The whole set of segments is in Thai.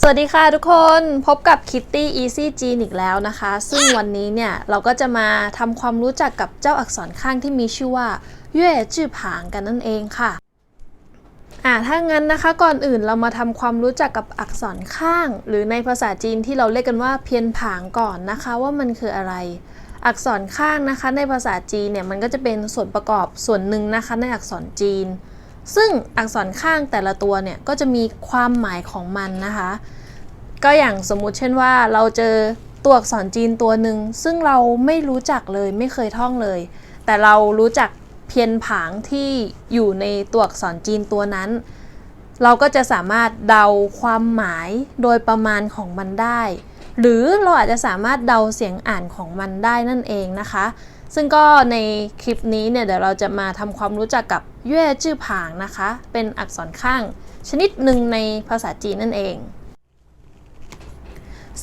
สวัสดีค่ะทุกคนพบกับ Kitty Easy g e n อีกแล้วนะคะ ซึ่งวันนี้เนี่ย เราก็จะมาทำความรู้จักกับเจ้าอักษรข้างที่มีชื่อว่าเย่จื่อผางกันนั่นเองค่ะอ่าถ้างั้นนะคะก่อนอื่นเรามาทำความรู้จักกับอักษรข้าง หรือในภาษาจีนที่เราเรียกกันว่าเพียนผางก่อนนะคะว่ามันคืออะไร อักษรข้างนะคะในภาษาจีนเนี่ยมันก็จะเป็นส่วนประกอบส่วนหนึ่งนะคะในอักษรจีน ซึ่งอักษรข้างแต่ละตัวเนี่ยก็จะมีความหมายของมันนะคะ ก็อย่างสมมุติเช่นว่าเราเจอตัวอักษรจีนตัวหนึ่งซึ่งเราไม่รู้จักเลยไม่เคยท่องเลย แต่เรารู้จักเพียนผางที่อยู่ในตัวอักษรจีนตัวนั้น เราก็จะสามารถเดาความหมายโดยประมาณของมันได้ หรือเราอาจจะสามารถเดาเสียงอ่านของมันได้นั่นเองนะคะ ซึ่งก็ในคลิปนี้เนี่ยเดี๋ยวเราจะมาทำความรู้จักกับเย่จื้อผางนะคะ เป็นอักษรข้าง ชนิดหนึ่งในภาษาจีนนั่นเอง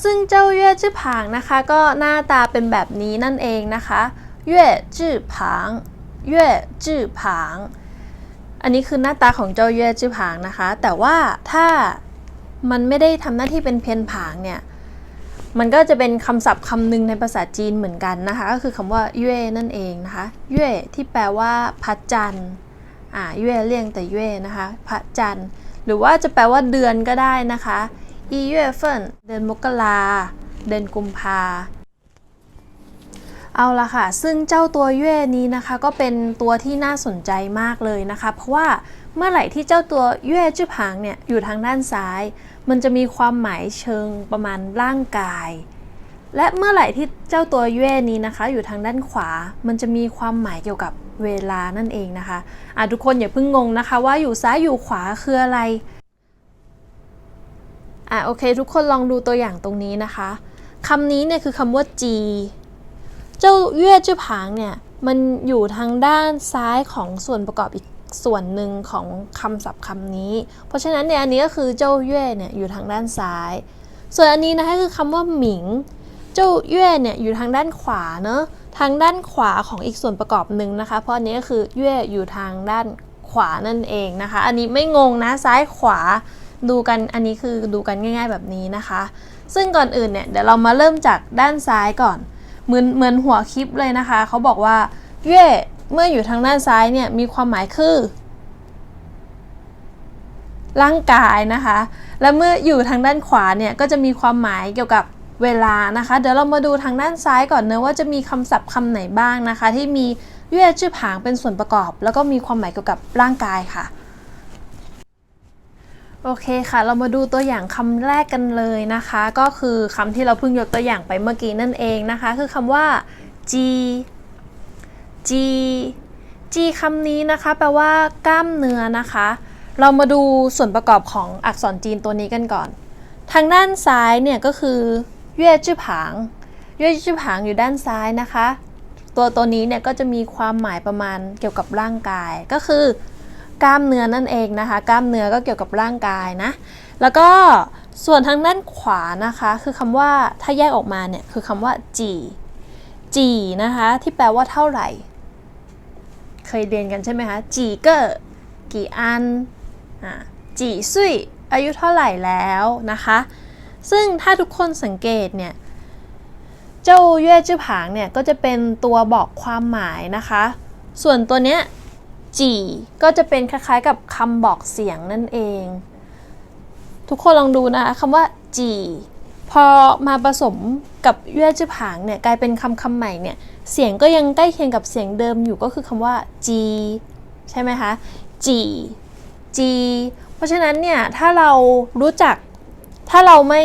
ซึ่งเจ้าเย่จื้อผางนะคะ ก็หน้าตาเป็นแบบนี้นั่นเองนะคะเย่จื้อผางเย่จื้อผาง อันนี้คือหน้าตาของเจ้าเย่จื้อผางนะคะ แต่ว่าถ้ามันไม่ได้ทำหน้าที่เป็นเพียนผางเนี่ย มันก็จะเป็นคำศัพท์คำหนึ่งในภาษาจีนเหมือนกันนะคะ ก็คือคำว่าเย่นั่นเองนะคะเย่ที่แปลว่าพระจันทร์อ่าเย่เรียงแต่เย่นะคะพระจันทร์ หรือว่าจะแปลว่าเดือนก็ได้นะคะอีเย่เฟินเดือนมกราเดือนกุมภาเอาละค่ะ ซึ่งเจ้าตัวเย่นี้นะคะ ก็เป็นตัวที่น่าสนใจมากเลยนะคะ เพราะว่าเมื่อไหร่ที่เจ้าตัวเย่จื้อผางเนี่ยอยู่ทางด้านซ้าย มันจะมีความหมายเชิงประมาณร่างกาย และเมื่อไหร่ที่เจ้าตัวเย่นี้นะคะ อยู่ทางด้านขวา มันจะมีความหมายเกี่ยวกับเวลานั่นเองนะคะอะทุกคนอย่าเพิ่งงงนะคะ ว่าอยู่ซ้ายอยู่ขวาคืออะไรอะโอเค ทุกคนลองดูตัวอย่างตรงนี้นะคะคำนี้เนี่ยคือคำว่า G เจ้าเย่จื้อผางเนี่ยมันอยู่ทางด้านซ้ายของส่วนประกอบอีก ส่วนหนึ่งของคำศัพท์คำนี้ เพราะฉะนั้นเนี่ยอันนี้ก็คือเจ้าเย่เนี่ยอยู่ทางด้านซ้าย ส่วนอันนี้นะคะคือคำว่าหมิง เจ้าเย่เนี่ยอยู่ทางด้านขวาเนอะทางด้านขวาของอีกส่วนประกอบหนึ่งนะคะ เพราะอันนี้ก็คือเย่อยู่ทางด้านขวานั่นเองนะคะ อันนี้ไม่งงนะซ้ายขวาดูกันอันนี้คือดูกันง่าย ๆ แบบนี้นะคะ ซึ่งก่อนอื่นเนี่ยเดี๋ยวเรามาเริ่มจากด้านซ้ายก่อน เหมือนเหมือนหัวคลิปเลยนะคะ เขาบอกว่าเย่ เมื่ออยู่ทางด้านซ้ายเนี่ยมีความหมายคือ ร่างกายนะคะ และเมื่ออยู่ทางด้านขวาเนี่ยก็จะมีความหมายเกี่ยวกับเวลานะคะ เดี๋ยวเรามาดูทางด้านซ้ายก่อนเนะว่าจะมีคำศัพท์คำไหนบ้างนะคะ ที่มีเย่ชื่อผางเป็นส่วนประกอบ แล้วก็มีความหมายเกี่ยวกับร่างกายค่ะโอเคค่ะ เรามาดูตัวอย่างคำแรกกันเลยนะคะ ก็คือคำที่เราเพิ่งยกตัวอย่างไปเมื่อกี้นั่นเองนะคะ คือคำว่า G G G คำนี้นะคะ แปลว่ากล้ามเนื้อนะคะ เรามาดูส่วนประกอบของอักษรจีนตัวนี้กันก่อน ทางด้านซ้ายเนี่ยก็คือเย่จื้อผางเย่จื้อผางอยู่ด้านซ้ายนะคะ ตัวตัวนี้เนี่ยก็จะมีความหมายประมาณเกี่ยวกับร่างกาย ก็คือกล้ามเนื้อนั่นเองนะคะ กล้ามเนื้อก็เกี่ยวกับร่างกายนะ แล้วก็ส่วนทางด้านขวานะคะ คือคำว่าถ้าแยกออกมาเนี่ยคือคำว่าจีจีนะคะ ที่แปลว่าเท่าไหร่ เคยเรียนกันใช่ไหมคะจีเกอร์กี่อันจีซุยอายุเท่าไหร่แล้วนะคะ ซึ่งถ้าทุกคนสังเกตเนี่ย เจ้าเย่จื้อผางเนี่ย ก็จะเป็นตัวบอกความหมายนะคะ ส่วนตัวเนี้ยจีก็จะเป็นคล้ายๆกับคำบอกเสียงนั่นเอง ทุกคนลองดูนะคะคำว่าจีพอมาผสมกับเย่จื้อผางเนี่ย กลายเป็นคำคำใหม่เนี่ย เสียงก็ยังใกล้เคียงกับเสียงเดิมอยู่ก็คือคำว่าจีใช่ไหมคะจีจีเพราะฉะนั้นเนี่ยถ้าเรารู้จัก ถ้าเราไม่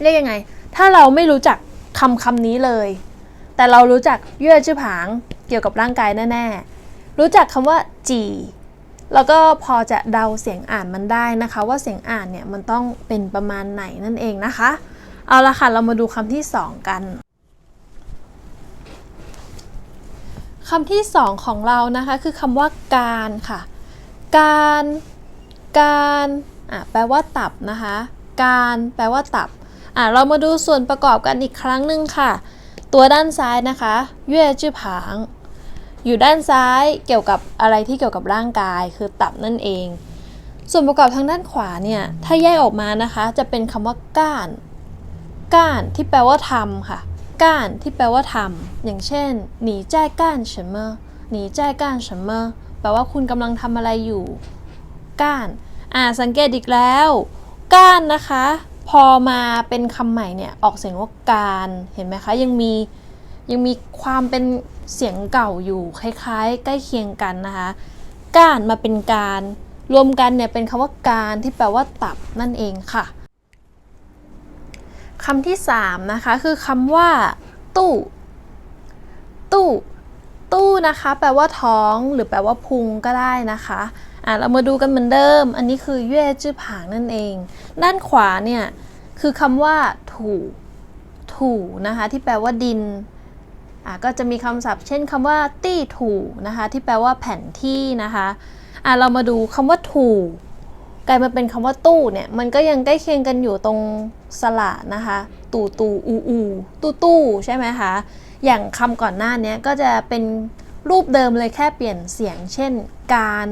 เรียกยังไง ถ้าเราไม่รู้จักคำคำนี้เลย แต่เรารู้จักเยื่อชื่อผางเกี่ยวกับร่างกายแน่ๆ รู้จักคำว่าจีแล้วก็พอจะเดาเสียงอ่านมันได้นะคะ ว่าเสียงอ่านเนี่ยมันต้องเป็นประมาณไหนนั่นเองนะคะ เอาละค่ะเรามาดูคำที่สองกัน คำที่สองของเรานะคะ คือคำว่าการค่ะ การ การอะแปลว่าตับนะคะ การแปลว่าตับอะเรามาดูส่วนประกอบกันอีกครั้งหนึ่งค่ะ ตัวด้านซ้ายนะคะเยื่อจื้อผาง อยู่ด้านซ้ายเกี่ยวกับอะไรที่เกี่ยวกับร่างกายคือตับนั่นเอง ส่วนประกอบทางด้านขวาเนี่ย ถ้าแยกออกมานะคะ จะเป็นคำว่าก้าน ก้านที่แปลว่าทำค่ะ ก้านที่แปลว่าทำอย่างเช่นหนีแจ้ก้าน什么หนีแจ้ก้าน什么แปลว่าคุณกำลังทำอะไรอยู่ ก้าน อ่า สังเกตอีกแล้ว ก้านนะคะ พอมาเป็นคำใหม่เนี่ย ออกเสียงว่าการ เห็นไหมคะ ยังมี ยังมีความเป็นเสียงเก่าอยู่ คล้ายๆ ใกล้เคียงกันนะคะ ก้านมาเป็นการ รวมกันเนี่ยเป็นคำว่าการที่แปลว่าตับนั่นเองค่ะ คำที่สามนะคะคือคำว่า ตู้ ตู้ ตู้นะคะ แปลว่าท้องหรือแปลว่าพุงก็ได้นะคะอะเรามาดูกันเหมือนเดิม อันนี้คือเย่จื้อผางนั่นเอง ด้านขวาเนี่ยคือคำว่า ถูถูนะคะ ที่แปลว่าดินอะก็จะมีคำศัพท์ เช่นคำว่าตี้ถูนะคะ ที่แปลว่าแผ่นที่นะคะอะเรามาดูคำว่าถู กลายมาเป็นคำว่าตู้เนี่ยมันก็ยังใกล้เคียงกันอยู่ตรงสระนะคะ ตู่ตู่อูอูตู้ตู้ใช่ไหมคะอย่างคำก่อนหน้านี้ก็จะเป็นรูปเดิมเลยแค่เปลี่ยนเสียง เช่น การ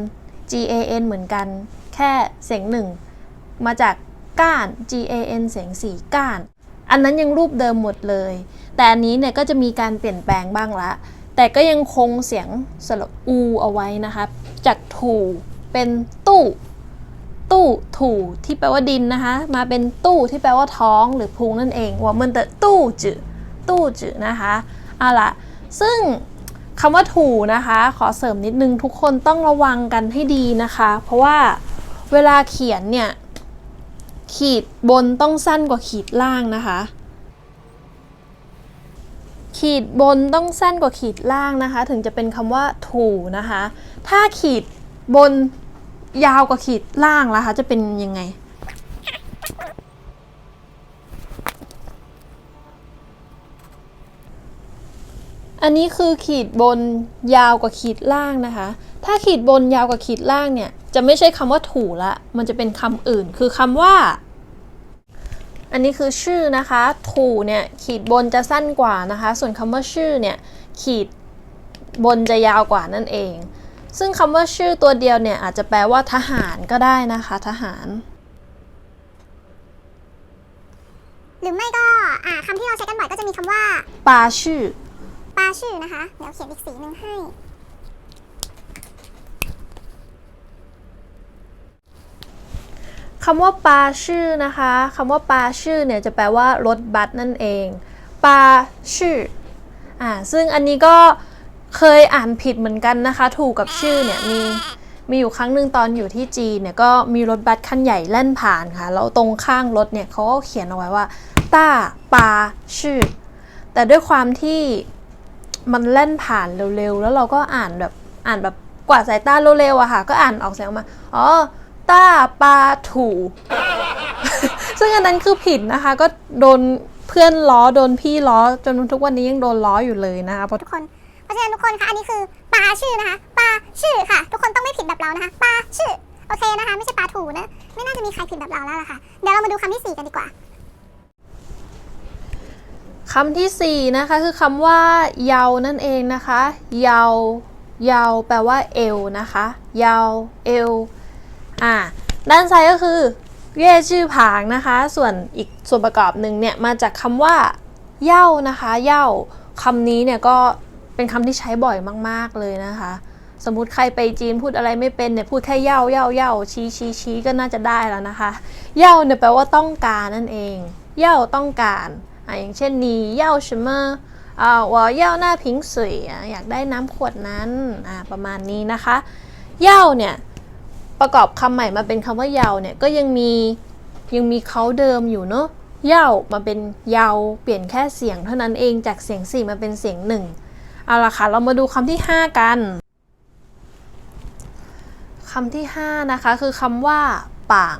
G A N เหมือนกัน แค่เสียงหนึ่งมาจากก้าน G A N เสียงสี่ก้าน อันนั้นยังรูปเดิมหมดเลย แต่อันนี้เนี่ยก็จะมีการเปลี่ยนแปลงบ้างละ แต่ก็ยังคงเสียงสระอูเอาไว้นะคะ จากถูเป็นตู้ ตู้ถูที่แปลว่าดินนะคะ มาเป็นตู้ที่แปลว่าท้องหรือพุงนั่นเองว่ามันแต่ตู้จืตู้จืนะคะเอาละซึ่งคำว่าถูนะคะ ขอเสริมนิดนึงทุกคนต้องระวังกันให้ดีนะคะ เพราะว่าเวลาเขียนเนี่ย ขีดบนต้องสั้นกว่าขีดล่างนะคะ ขีดบนต้องสั้นกว่าขีดล่างนะคะ ถึงจะเป็นคำว่าถูนะคะ ถ้าขีดบน ยาวกว่าขีดล่างแล่ะคะจะเป็นยังไง อันนี้คือขีดบนยาวกว่าขีดล่างนะคะ ถ้าขีดบนยาวกว่าขีดล่างเนี่ย จะไม่ใช่คำว่าถูละ มันจะเป็นคำอื่น คือคำว่า อันนี้คือชื่อนะคะ ถูเนี่ยขีดบนจะสั้นกว่านะคะ ส่วนคำว่าชื่อเนี่ยขีดบนจะยาวกว่านั่นเอง ซึ่งคำว่าชื่อตัวเดียวเนี่ยอาจจะแปลว่าทหารก็ได้นะคะ ทหาร หรือไม่ก็อ่าคำที่เราใช้กันบ่อยก็จะมีคำว่า ปาชื่อ ปาชื่อนะคะ เดี๋ยวเขียนอีกสีหนึ่งให้ คำว่าปาชื่อนะคะคำว่าปาชื่อเนี่ยจะแปลว่ารถบัสนั่นเอง ปาชื่ออ่าซึ่งอันนี้ก็ เคยอ่านผิดเหมือนกันนะคะ ถูกกับชื่อเนี่ยมีมีอยู่ครั้งหนึ่งตอนอยู่ที่จีนเนี่ยก็มีรถบัสคันใหญ่แล่นผ่านค่ะแล้วตรงข้างรถเนี่ยเขาก็เขียนเอาไว้ว่าต้าปาชื่อ แต่ด้วยความที่มันแล่นผ่านเร็วๆ แล้วเราก็อ่านแบบอ่านแบบกวาดสายตาเร็วๆอะค่ะ ก็อ่านออกเสียงออกมาอ๋อต้าปาถูซึ่งอันนั้นคือผิดนะคะ ก็โดนเพื่อนล้อโดนพี่ล้อจนทุกวันนี้ยังโดนล้ออยู่เลยนะคะเพราะทุกคน เพราะฉะนั้นทุกคนคะอันนี้คือปลาชื่อนะคะปลาชื่อค่ะ ทุกคนต้องไม่ผิดแบบเรานะคะปลาชื่อโอเคนะคะ ไม่ใช่ปลาถูนะ ไม่น่าจะมีใครผิดแบบเราแล้วล่ะค่ะ เดี๋ยวเรามาดูคำที่สี่กันดีกว่าคำที่สี่นะคะคือคำว่าเยานั่นเองนะคะเยาเยาแปลว่าเอวนะคะเยาเอวอ่าด้านซ้ายก็คือเย่ชื่อผางนะคะ ส่วนอีกส่วนประกอบหนึ่งเนี่ยมาจากคำว่าเย่านะคะเย่าคำนี้เนี่ยก็ เป็นคำที่ใช้บ่อยมาก ๆ เลยนะคะ สมมติใครไปจีนพูดอะไรไม่เป็นเนี่ยพูดแค่เย่าเย่าเย่าชี้ชี้ชี้ก็น่าจะได้แล้วนะคะเย่าเนี่ยแปลว่าต้องการนั่นเอง เย่าต้องการอะอย่างเช่นนี่เย่า什么อ่าว่าเย่าหน้าพิงสุยอยากได้น้ำขวดนั้นอ่าประมาณนี้นะคะเย่าเนี่ยประกอบคำใหม่มาเป็นคำว่าเย่าเนี่ยก็ยังมียังมีเขาเดิมอยู่เนาะเย่ามาเป็นเยาเปลี่ยนแค่เสียงเท่านั้นเองจากเสียงสี่มาเป็นเสียงหนึ่ง เอาละค่ะ เรามาดูคำที่ 5 กันคำที่ 5 นะคะ คือคำว่าป่าง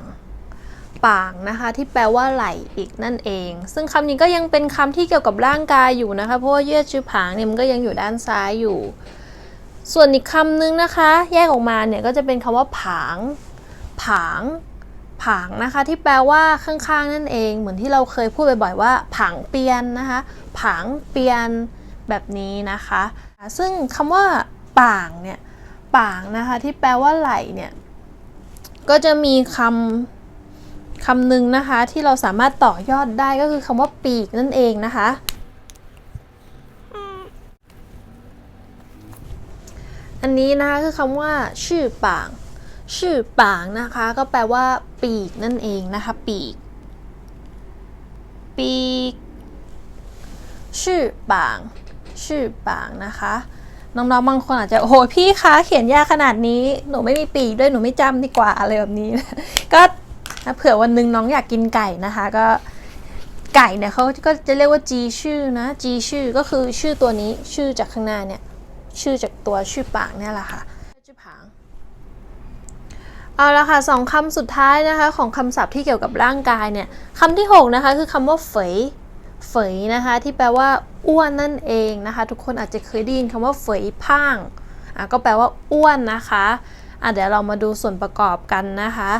ป่างนะคะที่แปลว่าไหลอีกนั่นเอง ซึ่งคำนี้ก็ยังเป็นคำที่เกี่ยวกับร่างกายอยู่นะคะ เพราะว่าเยื่อจือผางเนี่ยมันก็ยังอยู่ด้านซ้ายอยู่ ส่วนอีกคำนึงนะคะ แยกออกมาเนี่ยก็จะเป็นคำว่าผาง ผาง ผางนะคะที่แปลว่าข้างๆนั่นเอง เหมือนที่เราเคยพูดบ่อยๆว่า ผางเปียนนะคะ ผางเปียน แบบนี้นะคะ ซึ่งคำว่าป่างเนี่ยป่างนะคะที่แปลว่าไหลเนี่ยก็จะมีคำคำหนึ่งนะคะที่เราสามารถต่อยอดได้ก็คือคำว่าปีกนั่นเองนะคะอันนี้นะคะคือคำว่า ชื่อป่าง ชื่อป่างนะคะ ก็แปลว่า ปีกนั่นเองนะคะ ปีก ปีก ชื่อป่าง ชื่อปางนะคะ น้องๆบางคนอาจจะ โอ้โหพี่คะเขียนยากขนาดนี้ หนูไม่มีปีกด้วยหนูไม่จำดีกว่าอะไรแบบนี้ ก็ถ้าเผื่อวันนึงน้องอยากกินไก่นะคะ ก็ไก่เนี่ยเขาก็จะเรียกว่าจีชื่อนะจีชื่อก็คือชื่อตัวนี้ชื่อจากข้างหน้าเนี่ย ชื่อจากตัวชื่อปากเนี่ยแหละค่ะชื่อผางเอาละค่ะสองคำสุดท้ายนะคะ ของคำศัพท์ที่เกี่ยวกับร่างกายเนี่ยคำที่ 6 นะคะ คือคำว่าเฟย เฟยนะคะ ที่แปลว่าอ้วนนั่นเองนะคะ ทุกคนอาจจะเคยได้ยินคำว่าเฟยพ่างอะก็แปลว่าอ้วนนะคะอะเดี๋ยวเรามาดูส่วนประกอบกันนะคะ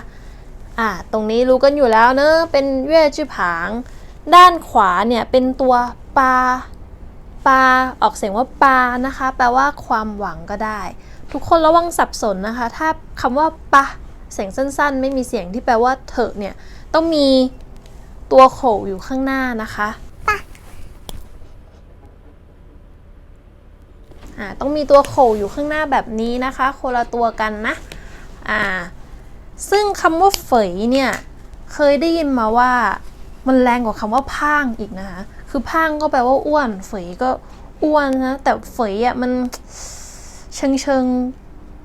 อะตรงนี้รู้กันอยู่แล้วเนอะเป็นเย่จื้อผาง ด้านขวาเนี่ยเป็นตัวปลาปลาออกเสียงว่าปลานะคะ แปลว่าความหวังก็ได้ ทุกคนระวังสับสนนะคะ ถ้าคำว่าปะเสียงสั้นๆ ไม่มีเสียงที่แปลว่าเถอะเนี่ยต้องมีตัวโขอยู่ข้างหน้านะคะ อ่าต้องมีตัวโขอยู่ข้างหน้าแบบนี้นะคะ คนละตัวกันนะอ่าซึ่งคำว่าเฝยเนี่ยเคยได้ยินมาว่ามันแรงกว่าคำว่าพางอีกนะคะคือพางก็แปลว่าอ้วน เฝยก็อ้วนนะแต่เฝยอะมันเชิงเชิง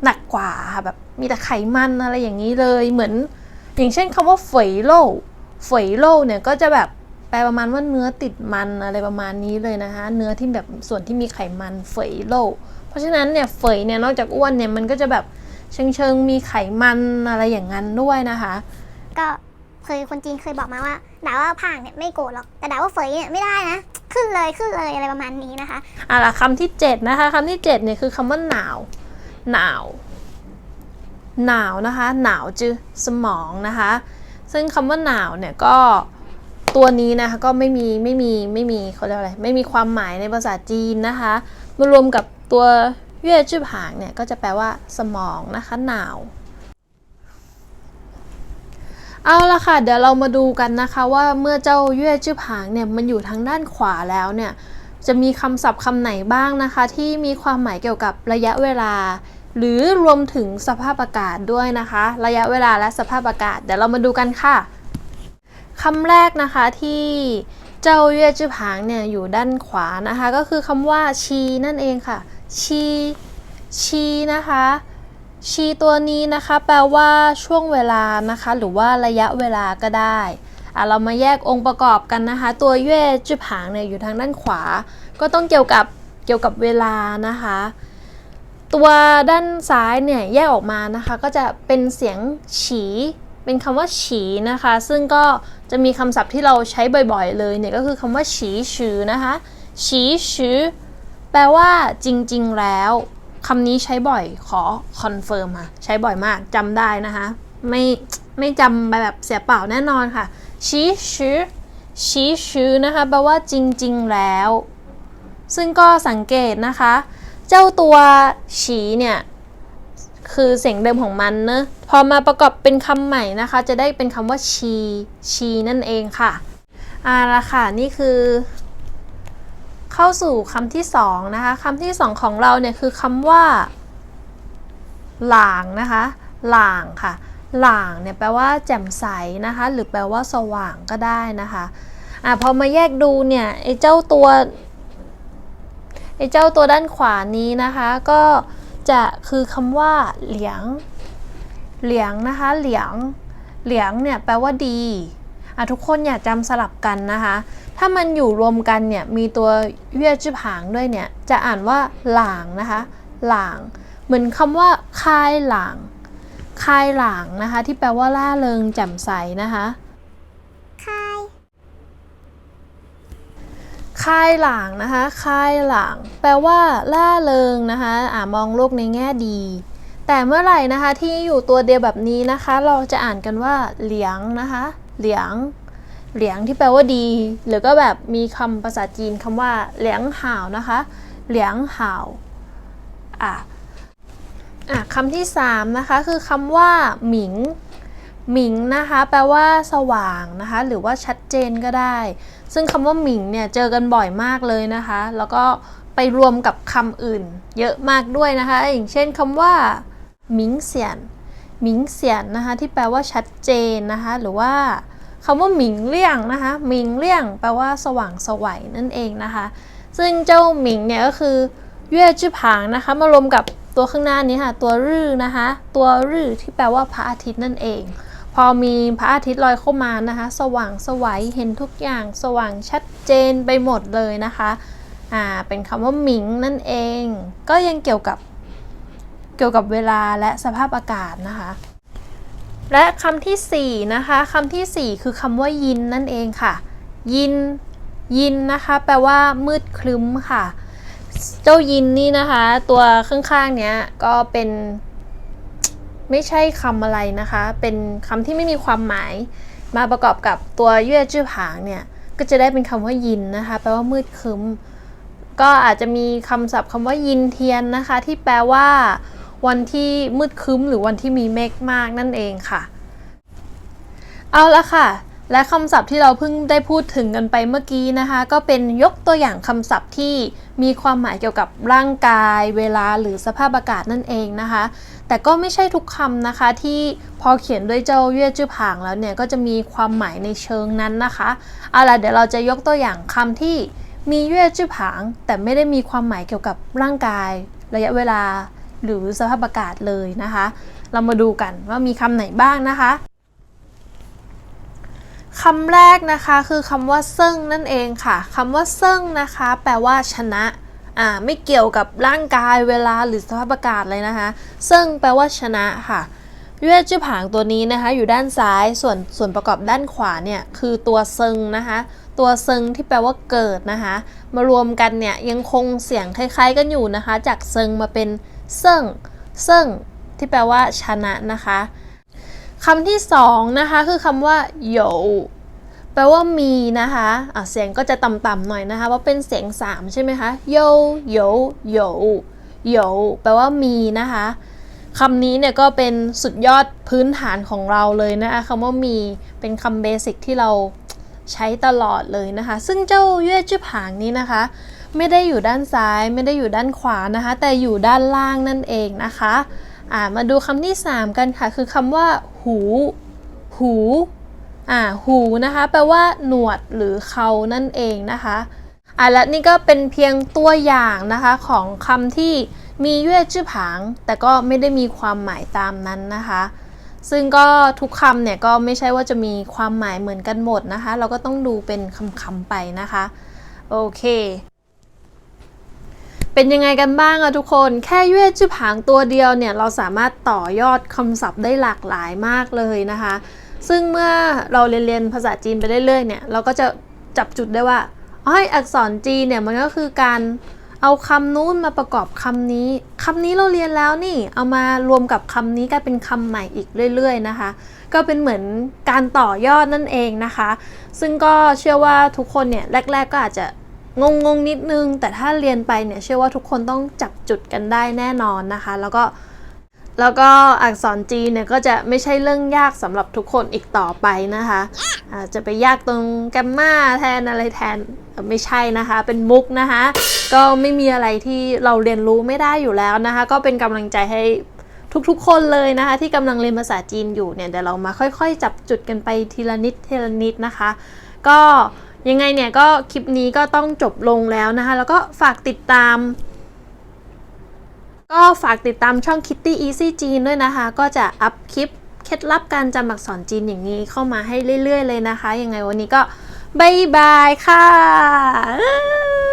หนักกว่าค่ะแบบมีแต่ไขมันอะไรอย่างนี้เลยเหมือน อย่างเช่นคำว่าเฝยโล่เฝยโล่เนี่ยก็จะแบบ แปลประมาณว่าเนื้อติดมันอะไรประมาณนี้เลยนะคะ เนื้อที่แบบส่วนที่มีไขมันเฝยโล่เพราะฉะนั้นเนี่ยเฝยเนี่ยนอกจากอ้วนเนี่ยมันก็จะแบบเชิงเชิงๆมีไขมันอะไรอย่างนั้นด้วยนะคะ ก็เคยคนจีนเคยบอกมาว่าด่าว่าผ่างเนี่ยไม่โกรธหรอกแต่ด่าว่าเฟยเนี่ยไม่ได้นะ ขึ้นเลยขึ้นเลยอะไรประมาณนี้นะคะอะละคำที่7นะคะคำที่7เนี่ยคือคำว่าหนาวหนาวหนาวนะคะ หนาวจือสมองนะคะ ซึ่งคำว่าหนาวเนี่ยก็ ตัวนี้นะคะก็ไม่มีไม่มีไม่มีเขาเรียกอะไรไม่มีความหมายในภาษาจีนนะคะมารวมกับตัวเย่จื้อผางเนี่ยก็จะแปลว่าสมองนะคะหนาวเอาละค่ะ เดี๋ยวเรามาดูกันนะคะว่าเมื่อเจ้าเย่จื้อผางเนี่ยมันอยู่ทางด้านขวาแล้วเนี่ยจะมีคำศัพท์คำไหนบ้างนะคะ ที่มีความหมายเกี่ยวกับระยะเวลา หรือรวมถึงสภาพอากาศด้วยนะคะ ระยะเวลาและสภาพอากาศ เดี๋ยวเรามาดูกันค่ะ คำแรกนะคะที่เจ้าเย่จื้อผางเนี่ยอยู่ด้านขวานะคะ ก็คือคำว่าชีนั่นเองค่ะ ชีชีนะคะชีตัวนี้นะคะแปลว่าช่วงเวลานะคะ หรือว่าระยะเวลาก็ได้อะเรามาแยกองค์ประกอบกันนะคะ ตัวเย่จื้อผางเนี่ยอยู่ทางด้านขวา ก็ต้องเกี่ยวกับเกี่ยวกับเวลานะคะ ตัวด้านซ้ายเนี่ยแยกออกมานะคะ ก็จะเป็นเสียงฉี เป็นคำว่าฉีนะคะ ซึ่งก็จะมีคำศัพท์ที่เราใช้บ่อยๆ เลยเนี่ยก็คือคำว่าฉีชือนะคะฉีชือแปลว่าจริงๆ แล้วคำนี้ใช้บ่อยขอคอนเฟิร์มค่ะ ใช้บ่อยมากจำได้นะคะ ไม่ไม่จำไปแบบเสียเปล่าแน่นอนค่ะฉีชือฉีชือนะคะแปลว่าจริงๆแล้ว ซึ่งก็สังเกตนะคะ เจ้าตัวฉีเนี่ย คือเสียงเดิมของมันเนอะพอมาประกอบเป็นคำใหม่นะคะ จะได้เป็นคำว่าชีชีนั่นเองค่ะอาละค่ะนี่คือ เข้าสู่คำที่สองนะคะคำที่สองของเราเนี่ยคือคำว่า หลางนะคะหลางค่ะหลางเนี่ยแปลว่าแจ่มใสนะคะ หรือแปลว่าสว่างก็ได้นะคะอะพอมาแยกดูเนี่ยไอ้เจ้าตัวไอ้เจ้าตัวด้านขวานี้นะคะ ก็ จะคือคำว่าเหลียง เหลียงนะคะ เหลียง เหลียงเนี่ยแปลว่าดีอะทุกคนอย่าจำสลับกันนะคะ ถ้ามันอยู่รวมกันเนี่ยมีตัวเวียจื้อผางด้วยเนี่ยจะอ่านว่าหลางนะคะ หลาง เหมือนคำว่าคายหลางคายหลางนะคะ ที่แปลว่าล่าเริงแจ่มใสนะคะ คาย ค่ายหลางนะคะค่ายหลางแปลว่า ล่าเริงนะคะอ่ามองโลกในแง่ดี แต่เมื่อไหร่นะคะที่อยู่ตัวเดียวแบบนี้นะคะ เราจะอ่านกันว่า เหลียงนะคะ เหลียง เหลียงที่แปลว่าดี หรือก็แบบมีคำภาษาจีนคำว่า เหลียงห่าวนะคะ เหลียงห่าวอะอะคำที่3นะคะคือคำว่าหมิง หมิงนะคะแปลว่าสว่างนะคะ หรือว่าชัดเจนก็ได้ ซึ่งคำว่าหมิงเนี่ยเจอกันบ่อยมากเลยนะคะ แล้วก็ไปรวมกับคำอื่น เยอะมากด้วยนะคะ อย่างเช่นคำว่าหมิงเสียนหมิงเสียนนะคะที่แปลว่าชัดเจนนะคะ หรือว่าคำว่าหมิงเลี่ยงนะคะหมิงเลี่ยง แปลว่าสว่างสวัยนั่นเองนะคะ ซึ่งเจ้าหมิงเนี่ยก็คือเย่จื้อผางนะคะมารวมกับตัวข้างหน้านี้ค่ะ ตัวรื่อนะคะ ตัวรื่อที่แปลว่าพระอาทิตย์นั่นเอง พอมีพระอาทิตย์ลอยเข้ามานะคะ สว่างสวัยเห็นทุกอย่างสว่างชัดเจนไปหมดเลยนะคะอ่าเป็นคำว่าหมิงนั่นเอง ก็ยังเกี่ยวกับเกี่ยวกับเวลาและสภาพอากาศนะคะ และคำที่4นะคะคำทีสี่4 คือคำว่ายินนั่นเองค่ะ ยินยินนะคะ แปลว่ามืดครึ้มค่ะ เจ้ายินนี่นะคะ ตัวข้างๆเนี้ยก็เป็น ไม่ใช่คำอะไรนะคะ เป็นคำที่ไม่มีความหมาย มาประกอบกับตัวเย่จื้อผางเนี่ย ก็จะได้เป็นคำว่ายินนะคะ แปลว่ามืดคึ้ม ก็อาจจะมีคำศัพท์คำว่ายินเทียนนะคะ ที่แปลว่า วันที่มืดคึ้ม หรือวันที่มีเมฆมากนั่นเองค่ะ เอาละค่ะ และคำศัพท์ที่เราเพิ่งได้พูดถึงกันไปเมื่อกี้นะคะ ก็เป็นยกตัวอย่างคำศัพท์ที่มีความหมายเกี่ยวกับร่างกาย เวลาหรือสภาพอากาศนั่นเองนะคะ แต่ก็ไม่ใช่ทุกคำนะคะ ที่พอเขียนด้วยเจ้าเย่จื้อผางแล้วเนี่ยก็จะมีความหมายในเชิงนั้นนะคะเอาล่ะเดี๋ยวเราจะยกตัวอย่างคำที่มีเย่จื้อผาง แต่ไม่ได้มีความหมายเกี่ยวกับร่างกาย ระยะเวลา หรือสภาพอากาศเลยนะคะ เรามาดูกันว่ามีคำไหนบ้างนะคะคำแรกนะคะคือคำว่าเซิ่งนั่นเองค่ะคำว่าเซิ่งนะคะ แปลว่าชนะ อ่าไม่เกี่ยวกับร่างกายเวลาหรือสภาพอากาศเลยนะคะซิ่งแปลว่าชนะค่ะเย่จื้อผางตัวนี้นะคะ อยู่ด้านซ้ายส่วนส่วนประกอบด้านขวาเนี่ยคือตัวเซิงนะคะ ตัวเซิงที่แปลว่าเกิดนะคะ มารวมกันเนี่ยยังคงเสียงคล้าย ๆ กันอยู่นะคะ จากเซิงมาเป็นเซิ่งเซิ่งที่แปลว่าชนะนะคะคำที่สองนะคะคือคำว่าโย แปลว่ามีนะคะอะเสียงก็จะต่ำๆหน่อยนะคะเพราเป็นเสียงสามใช่ไหมคะโยโยโยโยแปลว่ามีนะคะคำนี้เนี่ยก็เป็นสุดยอดพื้นฐานของเราเลยนะคะคำว่ามีเป็นคำเบสิกที่เราใช้ตลอดเลยนะคะ ซึ่งเจ้าเย่จื้อผางนี้นะคะ ไม่ได้อยู่ด้านซ้ายไม่ได้อยู่ด้านขวานะคะ แต่อยู่ด้านล่างนั่นเองนะคะ อ่ามาดูคำที่ 3 กันค่ะ คือคำว่า หู หู อ่าหูนะคะแปลว่าหนวดหรือเขานั่นเองนะคะอ่าและนี่ก็เป็นเพียงตัวอย่างนะคะของคำที่มีเย่จื้อผาง แต่ก็ไม่ได้มีความหมายตามนั้นนะคะ ซึ่งก็ทุกคำเนี่ยก็ไม่ใช่ว่าจะมีความหมายเหมือนกันหมดนะคะ เราก็ต้องดูเป็นคำๆไปนะคะ โอเคเป็นยังไงกันบ้างอะทุกคน แค่เย่จื้อผางตัวเดียวเนี่ย เราสามารถต่อยอดคำศัพท์ได้หลากหลายมากเลยนะคะ ซึ่งเมื่อเราเรียนเรียนภาษาจีนไปเรื่อยๆเนี่ยเราก็จะจับจุดได้ว่าอ๋ออักษรจีนเนี่ยมันก็คือการเอาคำนู้นมาประกอบคำนี้คำนี้เราเรียนแล้วนี่เอามารวมกับคำนี้กลายเป็นคำใหม่อีกเรื่อย ๆ นะคะ ก็เป็นเหมือนการต่อยอดนั่นเองนะคะ ซึ่งก็เชื่อว่าทุกคนเนี่ยแรก ๆ ก็อาจจะงงงๆนิดนึง แต่ถ้าเรียนไปเนี่ยเชื่อว่าทุกคนต้องจับจุดกันได้แน่นอนนะคะ แล้วก็ แล้วก็อักษรจีนเนี่ยก็จะไม่ใช่เรื่องยากสำหรับทุกคนอีกต่อไปนะคะอาจจะไปยากตรงแกมมาแทนอะไรแทนไม่ใช่นะคะ เป็นมุกนะคะ ก็ไม่มีอะไรที่เราเรียนรู้ไม่ได้อยู่แล้วนะคะ ก็เป็นกำลังใจให้ทุกๆ คนเลยนะคะ ที่กำลังเรียนภาษาจีนอยู่เนี่ยเดี๋ยวเรามาค่อยๆ จับจุดกันไปทีละนิดทีละนิดนะคะ ก็ยังไงเนี่ยก็คลิปนี้ก็ต้องจบลงแล้วนะคะ แล้วก็ฝากติดตาม ก็ฝากติดตามช่อง Kitty Easy จีนด้วยนะคะ ก็จะอัพคลิปเคล็ดลับการจำอักษรจีนอย่างนี้เข้ามาให้เรื่อย ๆ เลยนะคะ ยังไงวันนี้ก็บายบายค่ะ